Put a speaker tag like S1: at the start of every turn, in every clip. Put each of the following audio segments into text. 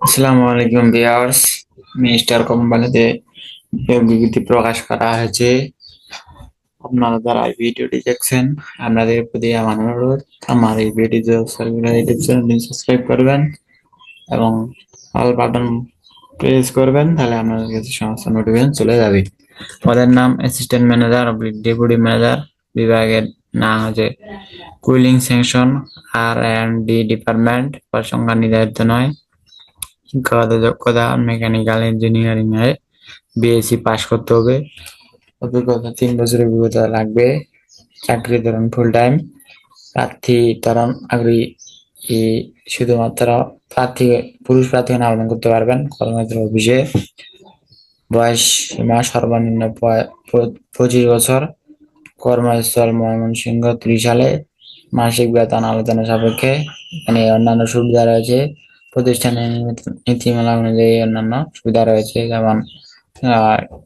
S1: আসসালামু আলাইকুম viewers minister কোম্পানিতে বিজ্ঞপ্তি প্রকাশ করা হয়েছে। আপনারা যারা এই ভিডিওটি দেখছেন, আপনাদের প্রতি আমার অনুরোধ, আমার এই ভিডিও ইউটিউব চ্যানেলটি সাবস্ক্রাইব করবেন এবং অল বাটন প্রেস করবেন, তাহলে আপনাদের কাছে সমস্ত নোটিফিকেশন চলে যাবে। পদের নাম অ্যাসিস্ট্যান্ট ম্যানেজার ডেপুটি ম্যানেজার বিভাগের নাম হচ্ছে cooling section R and D department সংখ্যা নির্ধারিত নয়। শিক্ষাগত যোগ্যতা মেকানিক্যাল ইঞ্জিনিয়ারিং এ বিএসসি পাস করতে হবে। অভিজ্ঞতা, তিন বছর অভিজ্ঞতা লাগবে। চাকরি ধরুন ফুল টাইম প্রার্থী ধরুন আগ্রহী। শুধুমাত্র প্রার্থী, পুরুষ প্রার্থী আবেদন করতে পারবেন কর্মক্ষেত্র অফিসে। বয়স সীমা সর্বনিম্ন পঁচিশ বছর। কর্মস্থল ময়মনসিংহ ত্রিশ সালে মাসিক বেতন আলোচনা সাপেক্ষে এখানে অন্যান্য সুবিধা রয়েছে। প্রতিষ্ঠানের নীতি- নীতিমালা অনুযায়ী অন্যান্য সুবিধা রয়েছে, যেমন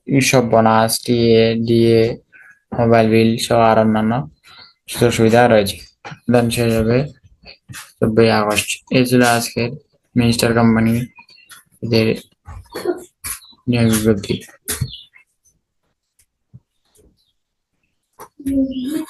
S1: ইসব bonus, TA, DA, mobile bill সহ আর অন্যান্য সুযোগ সুবিধা রয়েছে। দান শেষ হবে চব্বিশ আগস্ট। এই ছিল আজকের মিনিস্টার কোম্পানি এদের নিয়োগ বিজ্ঞপ্তি। Thank you.